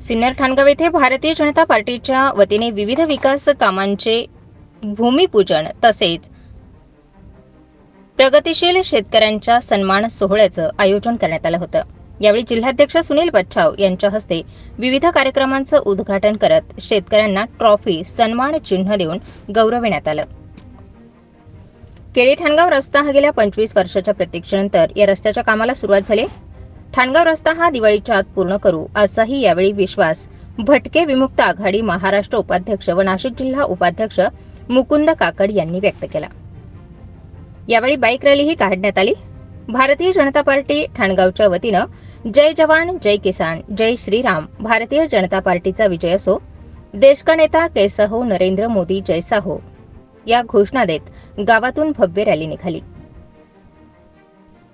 सिन्नर ठाणगाव येथे भारतीय जनता पार्टीच्या वतीने विविध विकास कामांचे भूमिपूजन तसेच प्रगतिशील शेतकऱ्यांच्या सन्मान सोहळ्याचं आयोजन करण्यात आलं होतं. यावेळी जिल्हाध्यक्ष सुनील बच्छाव यांच्या हस्ते विविध कार्यक्रमांचं उद्घाटन करत शेतकऱ्यांना ट्रॉफी सन्मान चिन्ह देऊन गौरविण्यात आलं. केळी ठाणगाव रस्ता हा गेल्या पंचवीस वर्षाच्या प्रतीक्षेनंतर या रस्त्याच्या कामाला सुरुवात झाली. ठाणगाव रस्ता हा दिवाळीच्या आत पूर्ण करू असाही यावेळी विश्वास. भटके विमुक्त आघाडी महाराष्ट्र उपाध्यक्ष व नाशिक जिल्हा उपाध्यक्ष मुकुंद काकड यांनी व्यक्त केला. यावेळी बाईक रॅलीही काढण्यात आली. भारतीय जनता पार्टी ठाणगावच्या वतीनं जय जवान जय किसान जय श्रीराम भारतीय जनता पार्टीचा विजय असो देश का नेता कैसा हो नरेंद्र मोदी जैसा हो. या घोषणा देत गावातून भव्य रॅली निघाली.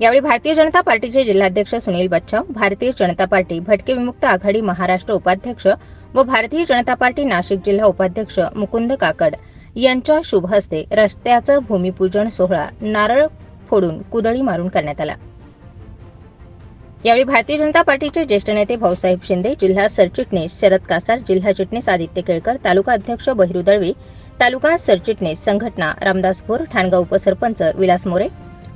यावेळी भारतीय जनता पार्टीचे जिल्हाध्यक्ष सुनील बच्चाव भारतीय जनता पार्टी भटके विमुक्त आघाडी महाराष्ट्र उपाध्यक्ष व भारतीय जनता पार्टी नाशिक जिल्हा उपाध्यक्ष मुकुंद काकड यांच्या शुभ हस्ते रस्त्याचं भूमिपूजन सोहळा नारळ फोडून कुदळी मारून करण्यात आला. यावेळी भारतीय जनता पार्टीचे ज्येष्ठ नेते भाऊसाहेब शिंदे जिल्हा सरचिटणीस शरद कासार जिल्हा चिटणीस आदित्य केळकर तालुका अध्यक्ष बहिरू दळवी तालुका सरचिटणीस संघटना रामदास भोर ठाणगाव उपसरपंच विलास मोरे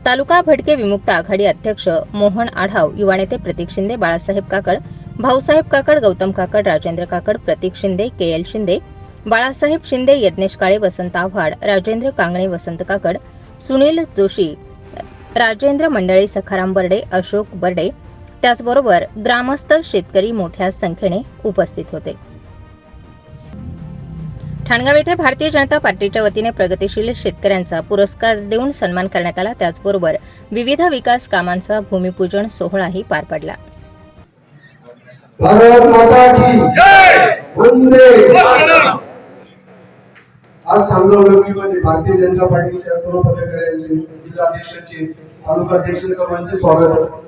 तालुका भटके विमुक्त आघाडी अध्यक्ष मोहन आढाव युवा नेते प्रतीक शिंदे बाळासाहेब काकड भाऊसाहेब काकड गौतम काकड राजेंद्र काकड प्रतीक शिंदे के एल शिंदे बाळासाहेब शिंदे यज्ञेश काळे वसंत आव्हाड राजेंद्र कांगणे वसंत काकड सुनील जोशी राजेंद्र मंडळे सखाराम बर्डे अशोक बर्डे त्याचबरोबर ग्रामस्थ शेतकरी मोठ्या संख्येने उपस्थित होते. ठाणगाव येथे भारतीय जनता पार्टीच्या वतीने प्रगतिशील शेतकऱ्यांचा पुरस्कार देऊन सन्मान करण्यात आला त्याचबरोबर विविध विकास कामांचा भूमिपूजन सोहळाही पार पडला भारत माता की वंदे मातरम. आज खामगाव डोंबिवलीमध्ये भारतीय जनता पार्टीच्या सर्व पदाधिकाऱ्यांचे जिल्हाध्यक्षांचे तालुकाध्यक्ष सर्वांचे स्वागत.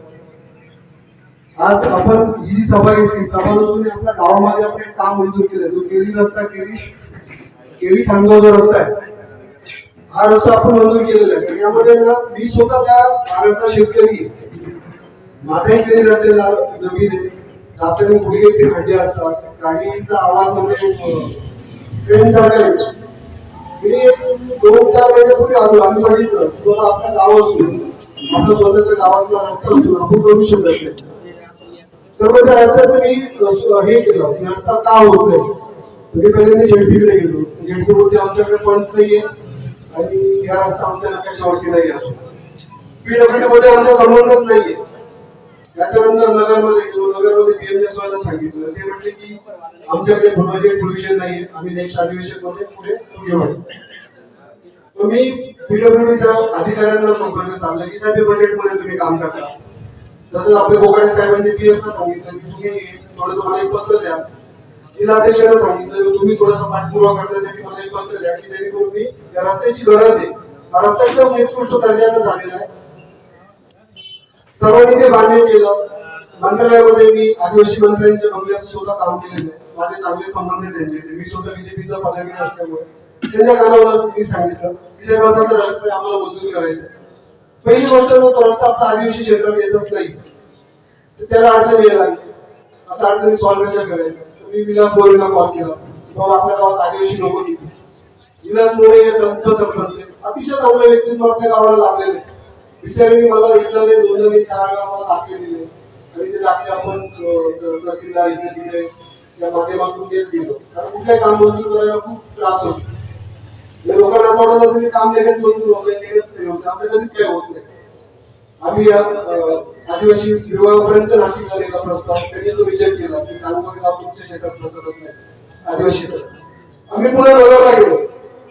आज आपण ही जी सभा घेतली सभा नसून आपल्या गावामध्ये आपण एक काम मंजूर केलं जो केळी रस्ता केळी केवी खामगाव जो रस्ता आहे. हा रस्ता आपण मंजूर केलेला आहे. यामध्ये ना मी स्वतः त्या भागाचा शेतकरी माझा माझाही कधी रस्त्याला जमीन आहे. जाताना गुडघे ते खड्डे असतात. गाडीचा आवाज म्हणजे ट्रेन सारखा येतो मी दोन चार महिन्यापूर्वी आलो आम्ही बघितलं जो आपला गाव असून आपल्या स्वतःच्या गावातला रस्ता असून आपण करू शकत नाही. तर मग त्या रस्त्याचं मी हे केलं. की रस्ता का होत नाही? तर मी पहिल्यांदा झेडपीकडे गेलो. झेडपीमध्ये आमच्याकडे फंड्स नाहीये आणि या रस्ता आमच्या नकाशावरती नाही अजून पीडब्ल्यूडी मध्ये आमचा संबंधच नाहीये. त्याच्यानंतर नगरमध्ये गेलो नगरमध्ये पीएमएस सांगितलं. ते म्हटले की आमच्याकडे बजेट प्रोव्हिजन नाहीये. आम्ही नेक्स्ट अधिवेशनमध्ये पुढे घेऊ मग मी पीडब्ल्यूडीच्या अधिकाऱ्यांना संपर्क साधला की साहेब बजेटमध्ये तुम्ही काम करता तसंच आपले कोकणे साहेबांनी पीएस ला सांगितलं की तुम्ही थोडस मला एक पत्र द्या. जिल्हाध्यक्षांना सांगितलं की तुम्ही थोडासा पाठपुरावा करण्यासाठी मला एक पत्र द्या की जेणेकरून मी या रस्त्याची गरज आहे. हा रस्ता एकदम निकृष्ट दर्जाचा झालेला आहे. सर्वांनी ते मान्य केलं. मंत्रालयामध्ये मी आदिवासी मंत्र्यांच्या बंगल्याचं सुद्धा काम केलेलं आहे. माझे चांगले संबंध आहेत त्यांच्याशी मी स्वतः बीजेपीचा पदाधिकारी असल्यामुळे त्यांच्या कानावर मी सांगितलं की साहेब असं असं रस्ता आम्हाला मंजूर करायचं पहिली गोष्ट तर तो रस्ता आपला आदिवासी क्षेत्रात येतच नाही तर त्याला अडचण यायला लागली. आता अडचणी सॉल्व्ह कशा करायचं मी विलास बोरेला कॉल केला. बाबा आपल्या गावात आदिवासी लोक किती विलास बोरे हे संत सरपंच अतिशय चांगले व्यक्तित्व आपल्या गावाला लाभलेले आहे. बिचारीने मला इथलं नाही दोनदा चार वेळा मला दाखले दिले. तरी ते दाखले आपण तहसीलदार इकडे तिकडे त्या माध्यमातून घेत गेलो. कारण कुठल्या काम मंजूर करायला खूप त्रास होतो. या लोकांना असं वाटत असेल की काम लगेच मंजूर होते लगेच हे होते असं कधीच काही होत नाही. आम्ही या आदिवासी विभागापर्यंत नाशिकला नेला प्रस्ताव. त्यांनी तो रिजेक्ट केला. की तालुका गाव तुमच्या शेतात बसतच नाही. आदिवासी आम्ही पुन्हा नगरला गेलो.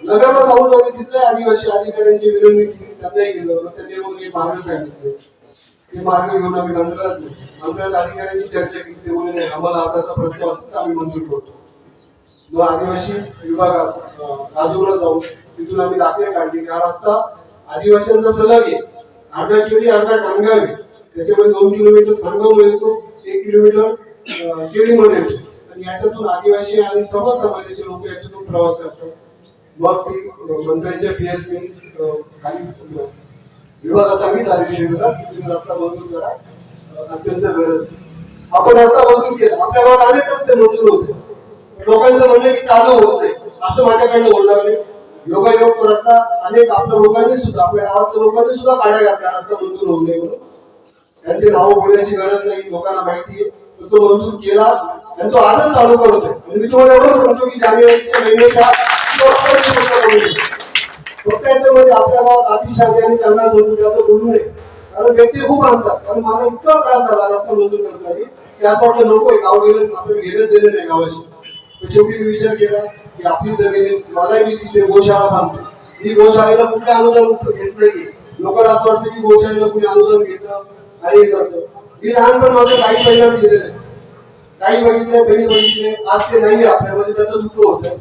नगरला जाऊन आम्ही तिथल्या आदिवासी अधिकाऱ्यांची विनंती केली. त्यांनाही गेलो. मग त्यांनी मग मार्ग सांगितले. ते मार्ग घेऊन आम्ही मंत्रालयात गेलो. अधिकाऱ्यांची चर्चा केली. ते बोलले नाही आम्हाला असा असा प्रश्न असेल तर आम्ही मंजूर करतो. मग आदिवासी विभागात अं, राजूरला जाऊन तिथून आम्ही दाखले काढली. की हा रस्ता? आदिवासींचा सलग आहे. अर्धा केली अर्धा टांगावी. त्याच्यामध्ये दोन किलोमीटर थांगाव येतो एक किलोमीटर केळीमध्ये येतो. आणि याच्यातून आदिवासी आणि सर्व समाजाचे लोक याच्यातून प्रवास करतात. मग ती अं, मंत्र्यांच्या एस काही विभाग विभागाचा मी आदिवासी विकास तुम्ही रस्ता मंजूर करा अत्यंत गरज आहे. आपण रस्ता मंजूर केला आपल्या गावात अनेक रस्ते मंजूर होते. लोकांचं म्हणणं की चालू होत नाही. असं माझ्याकडनं होणार नाही. योगायोग रस्ता अनेक आपल्या लोकांनी सुद्धा आपल्या गावातल्या लोकांनी सुद्धा काढ्या घातल्या रस्ता मंजूर होऊ नये म्हणून. त्यांचे नाव बोलण्याची गरज नाही लोकांना माहिती आहे. तो मंजूर केला आणि तो आजच चालू करतोय. आणि मी तुम्हाला एवढं सांगतो की जानेवारीच्या महिन्याच्या फक्त याच्यामध्ये आपल्या गावात अतिशादी आणि चंदा जोडून असं बोलू नये. कारण व्यक्ती खूप आणतात. कारण मला इतका त्रास झाला रस्ता मंजूर करताना की असं वाटलं नकोय गाव गेलं आपण घेणं दिलं नाही गावाशी. शेवटी मी विचार केला की आपली जमीन आहे मलाही मी तिथे गोशाळा बांधतो मी गोशाळेला कुठले अनुदान घेत नाहीये. लोकांना असं वाटतं की गोशाळेला कुणी अनुदान घेतं? आणि हे मी लहानपण माझं काही परिणाम केलेलं आहे काही बघितले बहीण बघितले आज ते नाहीये आपल्यामध्ये त्याचं दुःख होतं.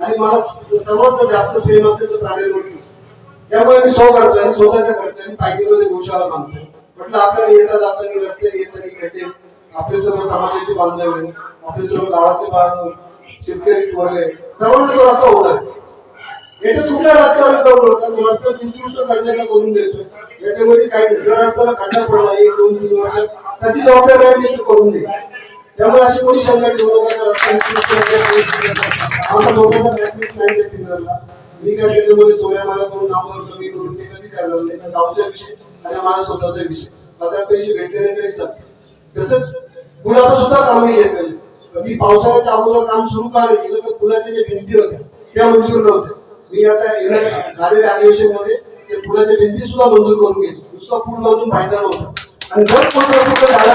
आणि मला सर्वात जास्त प्रेम असेल तर प्राण्यांवरती त्यामुळे मी सो करतो आणि स्वतःच्या खर्चाने पायरीमध्ये गोशाळा बांधतो म्हटलं आपल्याला येता जाताना रस्ते की भेटे आपले सर्व समाजाचे बांधव आपले सर्व गावातले बा- शेतकरी वर्ग सर्वांना तो रस्ता होणार याच्यात कुठला राजकारण करून होता राजकारण रस्ता गोष्ट दर्जाला करून देतो. याच्यामध्ये काही जर रस्त्याला खड्डा पडला एक दोन तीन वर्षात त्याची जबाबदारी मी तो करून दे त्यामुळे अशी कोणी शंका ठेवू नका आमचा लोकांना प्रॅक्टिस नाही सिग्नलला मी काय त्याच्यामध्ये चोऱ्या मारा करून नावं कमी करून ते कधी करणार नाही. तर गावचा विषय आणि माझा स्वतःचा विषय. साधारण पैसे भेटले नाही तरी चालते तसंच पुलाचं सुद्धा काम मी घेतलेलं मी पावसाळ्याच्या अगोदर काम सुरू का नाही केलं तर पुलाच्या ज्या भिंती होत्या त्या मंजूर नव्हत्या. मी आता झालेल्या अधिवेशनमध्ये ते पुलाच्या भिंती सुद्धा मंजूर करून घेतली नुसता पूल बांधून फायदा नव्हता आणि जर पूल पूर्ण झाला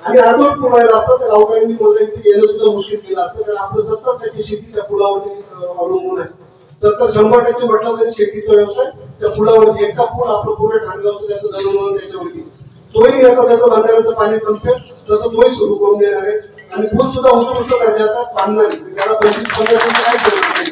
आणि अर्धवट पूल राहिला असता तर गावकऱ्यांनी मला इथे येणं सुद्धा मुश्किल केलं असतं. कारण आपलं सत्तर टक्के शेती त्या पुलावरती अवलंबून आहे. सत्तर शंभर टक्के म्हटलं तरी शेतीचा व्यवसाय त्या पुलावरती एकटा पूल आपलं पूर्ण ठाणगावचं त्याचं दळणवळण त्याच्यावरती तोही मी आता जसं बंधाऱ्याचं पाणी संपेल तसं तोही सुरू करून देणार आहे. आणि पूल सुद्धा उत्कृष्ट दर्जाचा बांधणार आहे. त्याला पंचवीस पन्नास काय करू नाही.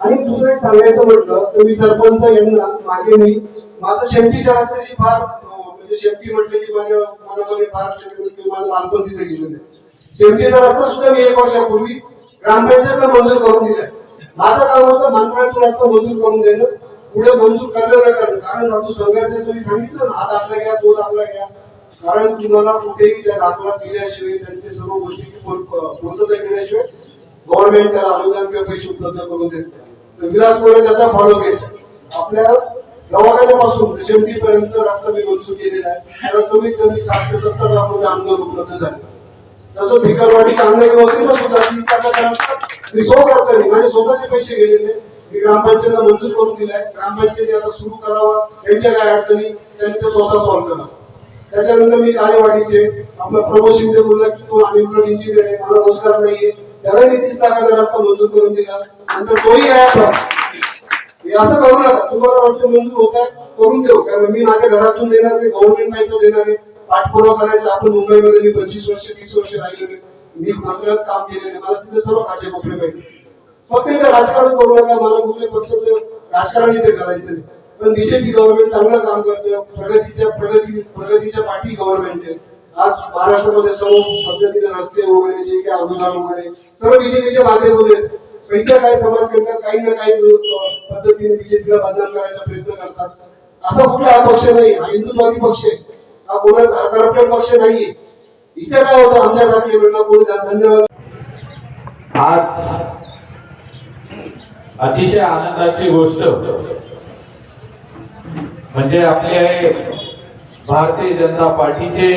आणि दुसरं एक सांगायचं म्हटलं तर मी सरपंच यांना मागे मी माझं शेतीच्या रस्त्याशी फार म्हणजे शेती म्हटलं की माझ्या मनामध्ये फार म्हणजे माझं बालपण तिथे गेलेलं आहे. शेतीचा रस्ता सुद्धा मी एक वर्षापूर्वी ग्रामपंचायतला मंजूर करून दिलाय माझं काम होतं मंत्रालयातून रस्ता मंजूर करून देणं पुढे मंजूर करणं न करणं. कारण अजून संघर्ष तुम्ही सांगितलं ना हात आपला घ्या दोन आपला घ्या. कारण तुम्हाला कुठेही त्या दाखला दिल्याशिवाय त्यांच्या सर्व गोष्टी पूर्तता केल्याशिवाय गव्हर्नमेंट त्याला अनुदान किंवा पैसे उपलब्ध करून देत नाही. विलास विलासपुरे त्याचा फॉलो घेत आपल्या दवाखान्यापासून शेवटी पर्यंत रस्ता मी मंजूर केलेला आहे. त्याला कमीत कमी सात ते सत्तर लाख रुपये आमदार उपलब्ध झाले. तसं भिकरवाडी चांगल्या व्यवस्थेचा सुद्धा तीस लाखाचा रस्ता मी सो करतो माझे स्वतःचे पैसे गेलेले. मी ग्रामपंचायतला मंजूर करून दिलाय. ग्रामपंचायती आता सुरू करावा. त्यांच्या काय अडचणी त्यांनी ते स्वतः सॉल्व्ह करावं. त्याच्यानंतर मी कालेवाडीचे आपला प्रमोद शिंदे बोलला की तो आम्ही इंजिनियर आहे. मला रोजगार नाहीये. त्याला मी तीस लाखाचा रस्ता मंजूर करून दिला. नंतर तोही गायब असं करू नका तुम्हाला रस्ते मंजूर होत आहे करून देऊ. कारण मी माझ्या घरातून देणार नाही गव्हर्नमेंट पैसा देणार नाही. पाठपुरावा करायचा आपण मुंबईमध्ये मी पंचवीस वर्ष तीस वर्ष राहिलेले मी मंत्रालयात काम केलेले मला तिथे सर्व खाचे कोपरे पाहिजे फक्त इथे राजकारण करू नका. मला कुठल्या पक्षाचं राजकारण इथे करायचं नाही. पण बीजेपी गव्हर्नमेंट चांगलं काम करतं. प्रगतीच्या प्रगती प्रगतीच्या पाठी गव्हर्नमेंट आहे. आज महाराष्ट्रामध्ये सर्व पद्धतीने रस्ते वगैरे जे काही अनुदान वगैरे सर्व बीजेपीच्या माध्यमातून येते पहिल्या काही समाज करतात काही ना काही पद्धतीने बीजेपीला बदनाम करायचा प्रयत्न करतात. असा कुठला हा पक्ष नाही हा हिंदुत्वादी पक्ष आहे. हा कोणा हा करप्टेड पक्ष नाहीये. इथे काय होतं आमच्यासाठी म्हटलं कोणी धन्यवाद. आज अतिशय आनंदाची गोष्ट म्हणजे आपले भारतीय जनता पार्टीचे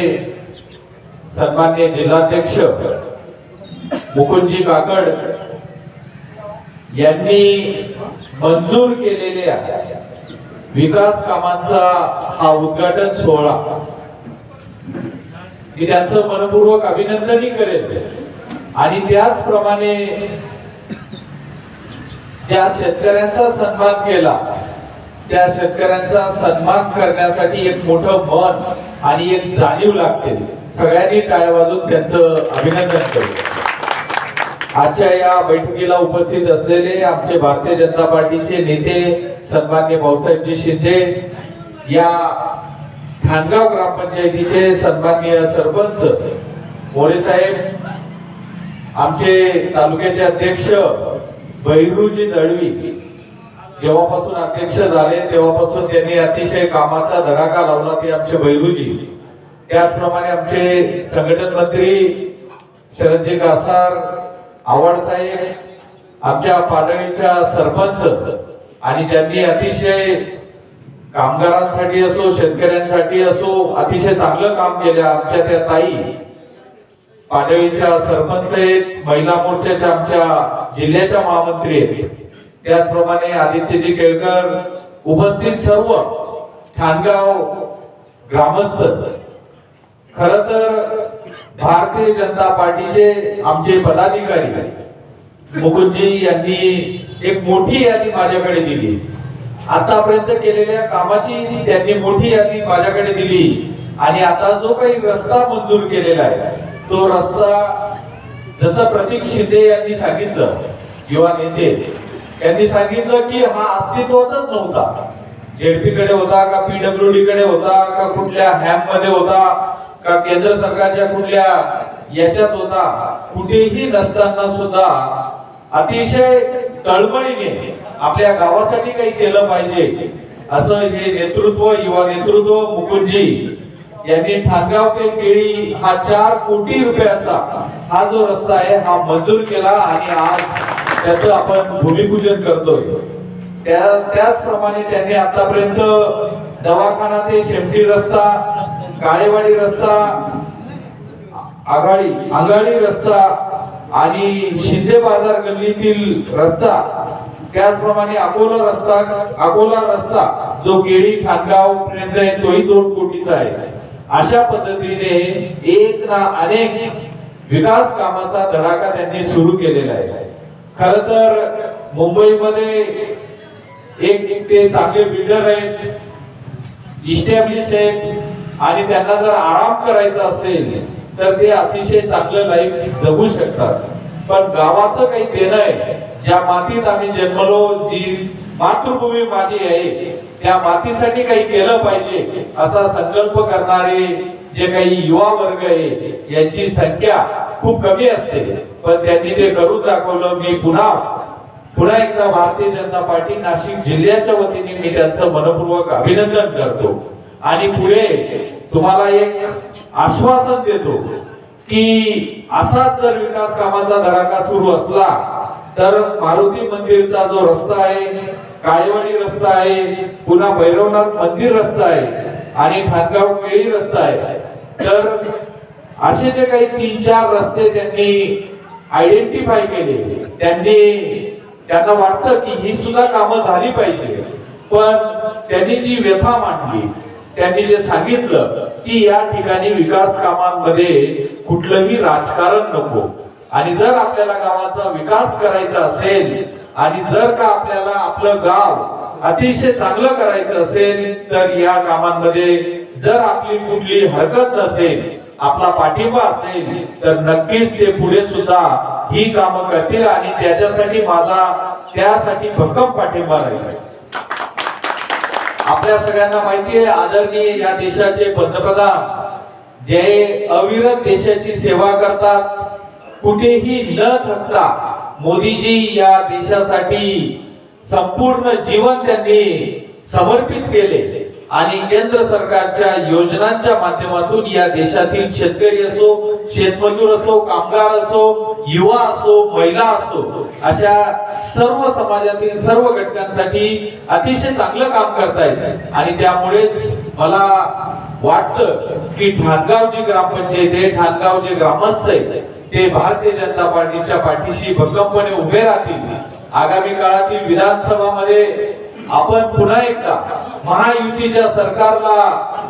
सन्मान्य जिल्हाध्यक्ष मुकुंदजी काकड यांनी मंजूर केलेल्या विकास कामांचा हा उद्घाटन सोहळा मी त्यांचं मनपूर्वक अभिनंदनही करेल. आणि त्याचप्रमाणे ज्या शेतकऱ्यांचा सन्मान केला त्या शेतकऱ्यांचा सन्मान करण्यासाठी एक मोठं मन आणि एक जाणीव लागते. सगळ्यांनी टाळ्या वाजून त्यांचं अभिनंदन करू. आजच्या या बैठकीला उपस्थित असलेले आमचे भारतीय जनता पार्टीचे नेते सन्मान्य भाऊसाहेबजी शिंदे या खानगाव ग्रामपंचायतीचे सन्माननीय सरपंच मोरे साहेब आमचे तालुक्याचे अध्यक्ष बहिरूजी दळवी जेव्हापासून अध्यक्ष झाले तेव्हापासून त्यांनी अतिशय कामाचा धडाका लावला ते आमचे भैरूजी त्याचप्रमाणे आमचे संघटन मंत्री शरदजी कासार आव्हाड साहेब आमच्या पाडळीच्या सरपंच आणि ज्यांनी अतिशय कामगारांसाठी असो शेतकऱ्यांसाठी असो अतिशय चांगलं काम केलं आमच्या त्या ताई. पाडळीच्या सरपंच आहेत महिला मोर्चाच्या आमच्या जिल्ह्याच्या महामंत्री आहेत. त्याचप्रमाणे आदित्यजी केळकर उपस्थित सर्व ठाणगाव ग्रामस्थ. खर तर भारतीय जनता पार्टीचे आमचे पदाधिकारी मुकुंदजी यांनी एक मोठी यादी माझ्याकडे दिली. आतापर्यंत केलेल्या कामाची त्यांनी मोठी यादी माझ्याकडे दिली आणि आता जो काही रस्ता मंजूर केलेला आहे तो रस्ता जसं प्रतीक शिंदे यांनी सांगितलं युवा नेते यांनी सांगितलं की हा अस्तित्वातच नव्हता. जेडपी कडे होता का पीडब्ल्यूडी कडे होता का कुठल्या हॅममध्ये होता का केंद्र सरकारच्या कुठल्या याच्यात होता कुठेही नसताना सुद्धा अतिशय तळमळीने आपल्या गावासाठी काही केलं पाहिजे. असं हे नेतृत्व युवा नेतृत्व मुकुंदजी यांनी ठाणगाव ते केळी हा चार कोटी रुपयाचा हा जो रस्ता आहे हा मंजूर केला आणि आज त्याचं आपण भूमिपूजन करतोय. त्या त्याचप्रमाणे त्यांनी आतापर्यंत दवाखाना ते शेमटी रस्ता काळेवाडी रस्ता आघाडी आघाडी रस्ता आणि शिंदे बाजार गल्लीतील रस्ता त्याचप्रमाणे अकोला रस्ता अकोला रस्ता जो केळी खानगाव पर्यंत आहे तोही दोन कोटीचा आहे. अशा पद्धतीने एक ना अनेक विकास कामाचा धडाका त्यांनी सुरू केलेला आहे. खर तर मुंबईमध्ये एक ते चांगले बिल्डर आहेत इस्टॅब्लिश आहेत आणि त्यांना जर आराम करायचा असेल तर ते अतिशय चांगलं लाईफ जगू शकतात. पण गावाचं काही देणं आहे ज्या मातीत आम्ही जन्मलो जी मातृभूमी माझी आहे त्या मातीसाठी काही केलं पाहिजे असा संकल्प करणारे जे काही युवा वर्ग आहे यांची संख्या खूप कमी असते. पण त्यांनी ते करून दाखवलं. मी पुन्हा पुन्हा एकदा भारतीय जनता पार्टी नाशिक जिल्ह्याच्या वतीने मी त्यांचं मनपूर्वक अभिनंदन करतो. आणि पुढे तुम्हाला एक आश्वासन देतो की असाच जर विकास कामाचा धडाका सुरू असला तर मारुती मंदिरचा जो रस्ता आहे काळेवाडी रस्ता आहे पुन्हा भैरवनाथ मंदिर रस्ता आहे आणि ठाणगाव केळी रस्ता आहे तर असे जे काही तीन चार रस्ते त्यांनी आयडेंटिफाय केले त्यांनी त्यांना वाटतं की ही सुद्धा कामं झाली पाहिजे. पण त्यांनी जी व्यथा मांडली त्यांनी जे सांगितलं की या ठिकाणी विकास कामांमध्ये कुठलंही राजकारण नको. आणि जर आपल्याला गावाचा विकास करायचा असेल आणि जर का आपल्याला आपलं गाव अतिशय चांगलं करायचं असेल तर या कामांमध्ये जर आपली कुठली हरकत नसेल आपला पाठिंबा असेल तर नक्कीच ते पुढे सुद्धा ही कामं करतील आणि त्याच्यासाठी माझा त्यासाठी भक्कम पाठिंबा राहील. आपल्या सगळ्यांना माहिती आहे आदरणीय या देशाचे पंतप्रधान जे अविरत देशाची सेवा करतात कुठेही न थकता मोदीजी या देशासाठी संपूर्ण जीवन त्यांनी समर्पित केले. आणि केंद्र सरकारच्या योजनांच्या माध्यमातून या देशातील शेतकरी असो शेतमजूर असो कामगार असो युवा असो महिला असो अशा सर्व समाजातील सर्व घटकांसाठी अतिशय चांगलं काम करतायत आणि त्यामुळेच मला वाटतं की ठाणगाव जी ग्रामपंचायत आहे ठाणगाव जे ग्रामस्थ आहेत ते भारतीय जनता पार्टीच्या पाठीशी भक्कमपणे उभे राहतील. आगामी काळातील विधानसभामध्ये आपण पुन्हा एकदा महायुतीच्या सरकारला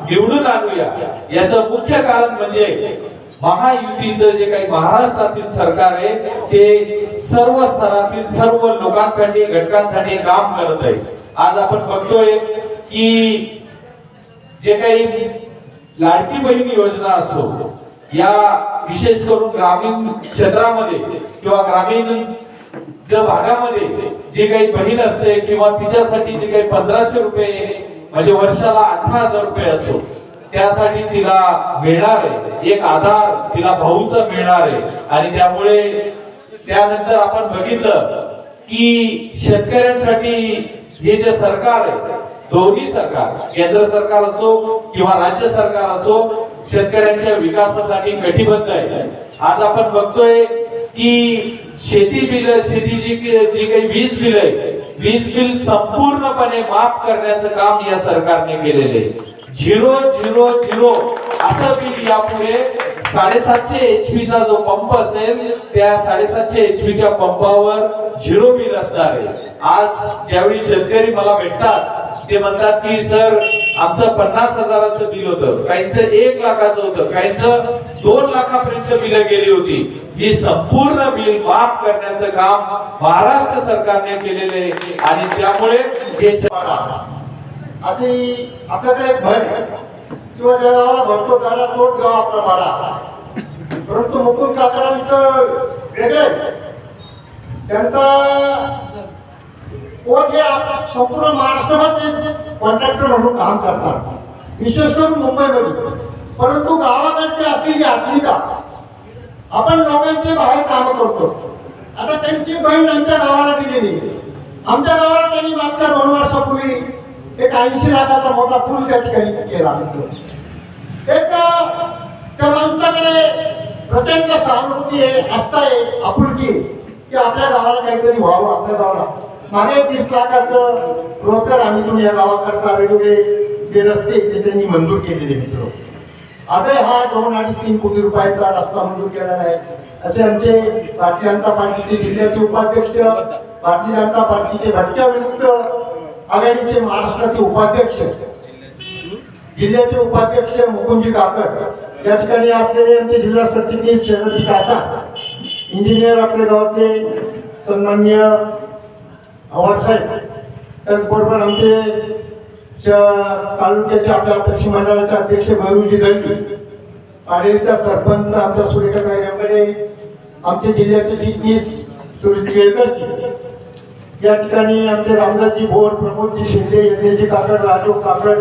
निवडून आणूया. याचं मुख्य कारण म्हणजे महायुतीचं जे काही महाराष्ट्रातील सरकार आहे ते सर्व स्तरातील सर्व लोकांसाठी घटकांसाठी काम करत आहे. आज आपण बघतोय की जे काही लाडकी बहीण योजना असो या विशेष करून ग्रामीण क्षेत्रामध्ये किंवा ग्रामीण ज्या भागामध्ये जी काही बहीण असते किंवा तिच्यासाठी जे काही पंधराशे रुपये म्हणजे वर्षाला अठरा हजार रुपये असो त्यासाठी तिला मिळणार आहे. एक आधार तिला भाऊच मिळणार आहे. आणि त्यामुळे त्यानंतर आपण बघितलं की शेतकऱ्यांसाठी हे जे सरकार आहे दोन्ही सरकार केंद्र सरकार असो किंवा राज्य सरकार असो शेतकऱ्यांच्या विकासासाठी कटिबद्ध आहे. आज आपण बघतोय की शेती बिल शेतीची जी काही वीज बिल आहे वीज बिल संपूर्णपणे माफ करण्याचं काम या सरकारने केलेले आहे. झिरो झिरो झिरो असं बिल यापुढे साडेसातशे एचपीचा चा जो पंप असेल त्या साडेसातशे एचपीच्या पंपावर झिरो बिल असणार आहे. आज ज्यावेळी शेतकरी मला भेटतात ते म्हणतात की सर आमचं पन्नास हजाराचं बिल होतं. काहींचं एक लाखाचं होतं. काहींचं दोन लाखापर्यंत बिल गेली होती. ही संपूर्ण बिल माफ करण्याचं काम महाराष्ट्र सरकारने केलेले आहे आणि त्यामुळे असे अशी आपल्याकडे भर किंवा ज्या गावाला भरतो त्याला तोच गाव आपला मारा परंतु मुकुंद काकडांचं वेगळं त्यांचा पोट हे आप- संपूर्ण महाराष्ट्रामध्ये कॉन्ट्रॅक्टर म्हणून काम करतात. विशेष करून मुंबईमध्ये. परंतु गावाकडची असलेली आत्मिका आपण लोकांचे बाहेर काम करतो. आता त्यांची बहीण आमच्या गावाला दिलेली आमच्या गावाला त्यांनी मागच्या दोन वर्षापूर्वी एक ऐंशी लाखाचा मोठा पूल त्या ठिकाणी केला. एक त्या माणसाकडे प्रचंड सहानुभूती आहे आस्था आहे आपुलकी की आपल्या गावाला काहीतरी व्हावं आपल्या गावाला. मागे तीस लाखाचं रोजगार आम्ही तुम्ही या गावाकरता वेगवेगळे जे रस्ते ते त्यांनी मंजूर केलेले मित्र. आजही हा दोन अडीच तीन कोटी रुपयाचा रस्ता मंजूर केलेला आहे. असे आमचे भारतीय जनता पार्टीचे जिल्ह्याचे उपाध्यक्ष भारतीय जनता पार्टीचे भटक्या विरुद्ध आघाडीचे महाराष्ट्राचे उपाध्यक्ष जिल्ह्याचे उपाध्यक्ष मुकुंदजी काकड. या ठिकाणी असलेले आमचे जिल्हा सरचिटणीस शरदजी कासा इंजिनियर आपल्या गावातले सन्मान्य आव्हाड साहेब त्याचबरोबर आमचे तालुक्याचे आपल्या अध्यक्ष मंडळाचे अध्यक्ष भैरूजी दळवी पाडेलीचा सरपंच आमच्या सुरेखा कायद्याकडे आमचे जिल्ह्याचे चिटणीस सुरेश केळकरजी. या ठिकाणी आमचे रामदासजी भोर प्रमोदजी शिंदे यज्ञजी काकड राजू काकड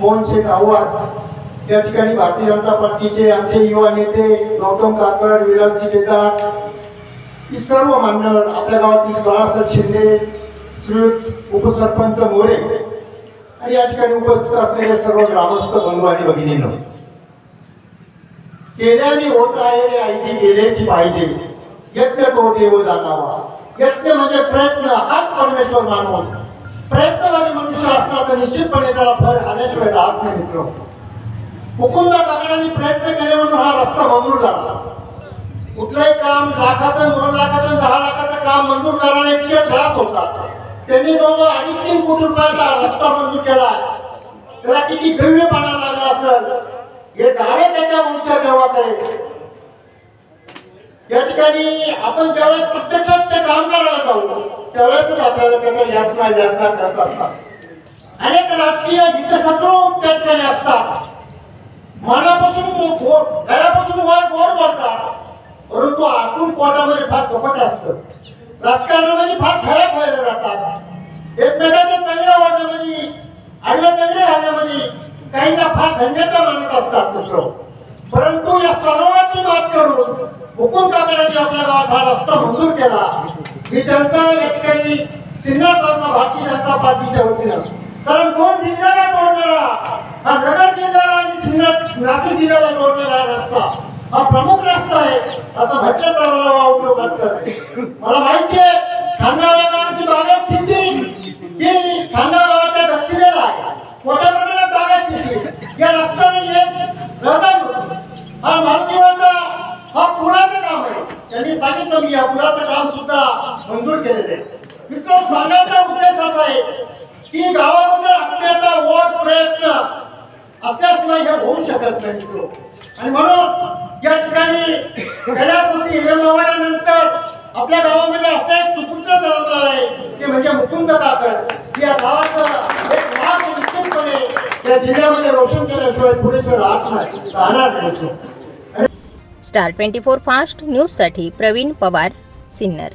मोहन शेख आव्हाड. या ठिकाणी भारतीय जनता पार्टीचे आमचे युवा नेते गौतम काकड विराजजी केदार ही सर्व मान्यवर आपल्या गावातील बाळासाहेब शिंदे श्रीयुत उपसरपंच मोरे आणि या ठिकाणी उपस्थित असलेले सर्व ग्रामस्थ बंधू आणि भगिनींनो केल्याने होत आहे रे आई ती केल्याची पाहिजे. यज्ञ तो देव जाणावा यज्ञ म्हणजे प्रयत्न हाच परमेश्वर मानून. प्रयत्नवादी मनुष्य असला तर निश्चितपणे त्याला फळ आल्याशिवाय राहत नाही मित्र. मुकुंद काकडांनी प्रयत्न केले म्हणून हा रस्ता मंजूर झाला. कुठलंही काम लाखाचं दोन लाखाचं दहा लाखाचं काम मंजूर करायला इतके त्रास होतात. त्यांनी जवळजवळ अडीच तीन कोटी रुपयाचा रस्ता मंजूर केला. त्याला किती गव्यपणा लागला असेल हे झाडे त्याच्या वंशात तेव्हा करे या ठिकाणी आपण ज्यावेळेस प्रत्यक्षात ते काम करायला जाऊ त्यावेळेसच आपल्याला त्याचा यातना यातना करत असतात. अनेक राजकीय हितशत्रू त्या ठिकाणी असतात. मनापासून घरापासून वर गोड बोलतात. परंतु आतून पोटामध्ये फार कपट असतं. राजकारणामध्ये फार खऱ्या खायला जातात. आडव्या चांगल्या काहींना फार धन्यता मानत असतात मित्र परंतु या सर्वांची मात करून हुकूम काकड्यांनी आपल्या गावात हा रस्ता मंजूर केला. मी त्यांचा या ठिकाणी सिन्नर तालुका भारतीय जनता पार्टीच्या वतीनं. कारण कोण जिल्ह्याला जोडणारा हा नगर जिल्ह्याला आणि सिन्हा नाशिक जिल्ह्याला जोडणारा हा रस्ता हा प्रमुख रस्ता आहे असं म्हटलं तर मला उपयोग मला माहिती आहे खांदाळा गावाची बागायत स्थिती ही खांदा गावाच्या दक्षिणेला आहे. मोठ्या प्रमाणात बागायत स्थिती या रस्त्याने एक रहदारी होती. हा मानदेवाचा हा पुराचं काम आहे. त्यांनी सांगितलं मी या पुराचं काम सुद्धा मंजूर केलेलं आहे. मित्र सांगायचा उद्देश असा आहे की गावामध्ये आपल्याचा वोट प्रयत्न असल्याशिवाय हे होऊ शकत नाही मित्र. आणि म्हणून या ठिकाणी कैलासवासी इलेमावाल्यानंतर आपल्या गावामध्ये असा एक सुपुत्र जन्मला आहे ते म्हणजे मुकुंद काकड या गावाचं एक नाव निश्चितपणे या जिल्ह्यामध्ये रोशन केल्याशिवाय पुढे राहत नाही राहणार नाही स्टार ट्वेंटी फोर फास्ट न्यूजसाठी प्रवीण पवार सिन्नर.